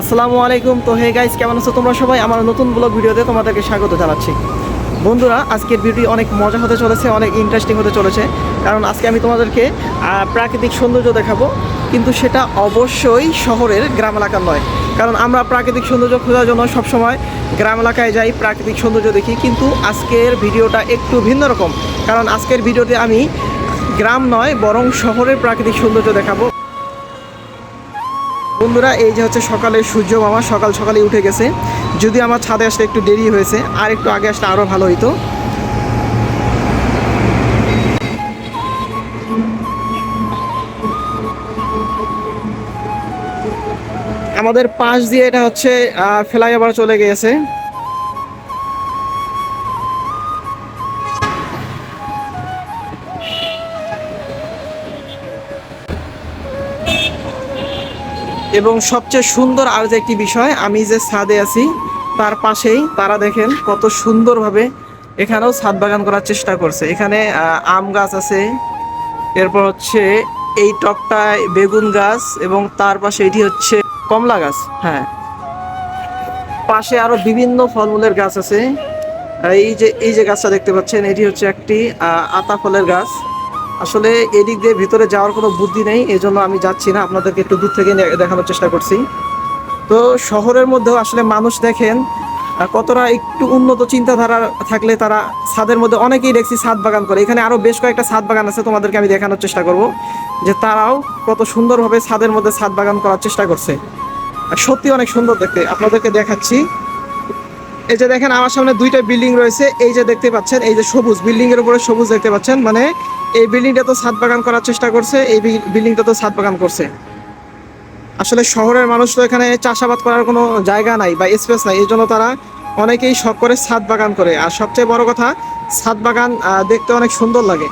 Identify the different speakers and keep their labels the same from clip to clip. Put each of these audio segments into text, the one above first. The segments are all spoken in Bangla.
Speaker 1: আসসালামু আলাইকুম। তো হে গাইস কেমন আছো তোমরা সবাই? আমার নতুন ব্লগ ভিডিওতে তোমাদেরকে স্বাগত জানাচ্ছি। বন্ধুরা, আজকের ভিডিও অনেক মজা হতে চলেছে, অনেক ইন্টারেস্টিং হতে চলেছে। কারণ আজকে আমি তোমাদেরকে প্রাকৃতিক সৌন্দর্য দেখাবো, কিন্তু সেটা অবশ্যই শহরের গ্রাম এলাকার নয়। কারণ আমরা প্রাকৃতিক সৌন্দর্য খোঁজার জন্য সবসময় গ্রাম এলাকায় যাই, প্রাকৃতিক সৌন্দর্য দেখি, কিন্তু আজকের ভিডিওটা একটু ভিন্ন রকম। কারণ আজকের ভিডিওতে আমি গ্রাম নয়, বরং শহরের প্রাকৃতিক সৌন্দর্য দেখাবো। বন্ধুরা, এই যে হচ্ছে সকালে সূর্য মামা, সকাল সকালে উঠে গেছে। যদি আমার ছাদে আসতে একটু দেরি হয়েছে, আর একটু আগে আসলে আরও ভালো হইতো। আমাদের পাশ দিয়ে এটা হচ্ছে ফ্লাইওভার চলে গিয়েছে এবং সবচেয়ে সুন্দর আর যে একটি বিষয়, আমি যে ছাদে আছি, তার পাশেই তারা দেখেন কত সুন্দরভাবে এখানেও ছাদ বাগান করার চেষ্টা করছে। এখানে আম গাছ আছে, এরপর হচ্ছে এই টকটায় বেগুন গাছ এবং তার পাশে এটি হচ্ছে কমলা গাছ হ্যাঁ। পাশে আরও বিভিন্ন ফলমূলের গাছ আছে। এই যে এই যে গাছটা দেখতে পাচ্ছেন, এটি হচ্ছে একটি আতা ফলের গাছ। আসলে এদিক দিয়ে ভিতরে যাওয়ার কোনো বুদ্ধি নেই এই জন্য আমি যাচ্ছি না। আপনাদেরকে একটু দূর থেকে দেখানোর চেষ্টা করছি। তো শহরের মধ্যেও আসলে মানুষ দেখেন কতটা একটু উন্নত চিন্তাধারা থাকলে তারা ছাদের মধ্যে অনেকেই দেখছি ছাদ বাগান করে। এখানে আরও বেশ কয়েকটা ছাদ বাগান আছে, তোমাদেরকে আমি দেখানোর চেষ্টা করব, যে তারাও কত সুন্দরভাবে ছাদের মধ্যে ছাদ বাগান করার চেষ্টা করছে। আর সত্যি অনেক সুন্দর দেখতে। আপনাদেরকে দেখাচ্ছি এই যে দেখেন, আমার সামনে দুইটা বিল্ডিং রয়েছে। এই যে দেখতে পাচ্ছেন, এই যে সবুজ বিল্ডিং এর উপরে সবুজ দেখতে পাচ্ছেন। মানে এই বিল্ডিংটা তো ছাদ বাগান করার চেষ্টা করছে, এই বিল্ডিংটা তো ছাদ বাগান করছে। আসলে শহরের মানুষ তো এখানে চাষাবাদ করার কোনো জায়গা নাই বা স্পেস নাই, এই জন্য তারা অনেকেই শখ করে ছাদ বাগান করে। আর সবচেয়ে বড় কথা, ছাদ বাগান দেখতে অনেক সুন্দর লাগে।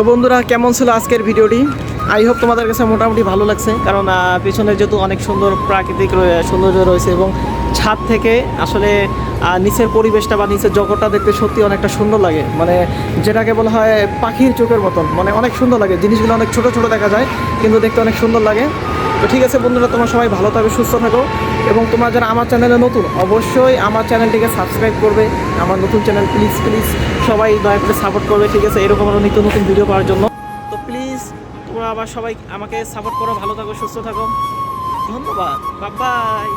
Speaker 1: তো বন্ধুরা, কেমন ছিল আজকের ভিডিওটি? আই হোপ তোমাদের কাছে মোটামুটি ভালো লাগছে, কারণ পেছনে যেহেতু অনেক সুন্দর প্রাকৃতিক সৌন্দর্য রয়েছে এবং ছাদ থেকে আসলে নিচের পরিবেশটা বা নিচের জগৎটা দেখতে সত্যি অনেকটা সুন্দর লাগে। মানে যেটাকে বলা হয় পাখির চোখের মতন। মানে অনেক সুন্দর লাগে। জিনিসগুলো অনেক ছোট ছোট দেখা যায়, কিন্তু দেখতে অনেক সুন্দর লাগে। তো ঠিক আছে বন্ধুরা, তোমরা সবাই ভালো থাকবে সুস্থ থাকো। এবং তোমরা যারা আমার চ্যানেলে নতুন, অবশ্যই আমার চ্যানেলটিকে সাবস্ক্রাইব করবে। আমার নতুন চ্যানেল প্লিজ প্লিজ সবাই দয়া করে সাপোর্ট করবে, ঠিক আছে? এরকম আরও নিত্য নতুন ভিডিও পাওয়ার জন্য। তো প্লিজ তোমরা আবার সবাই আমাকে সাপোর্ট করো, ভালো থাকো, সুস্থ থাকো। ধন্যবাদ বাই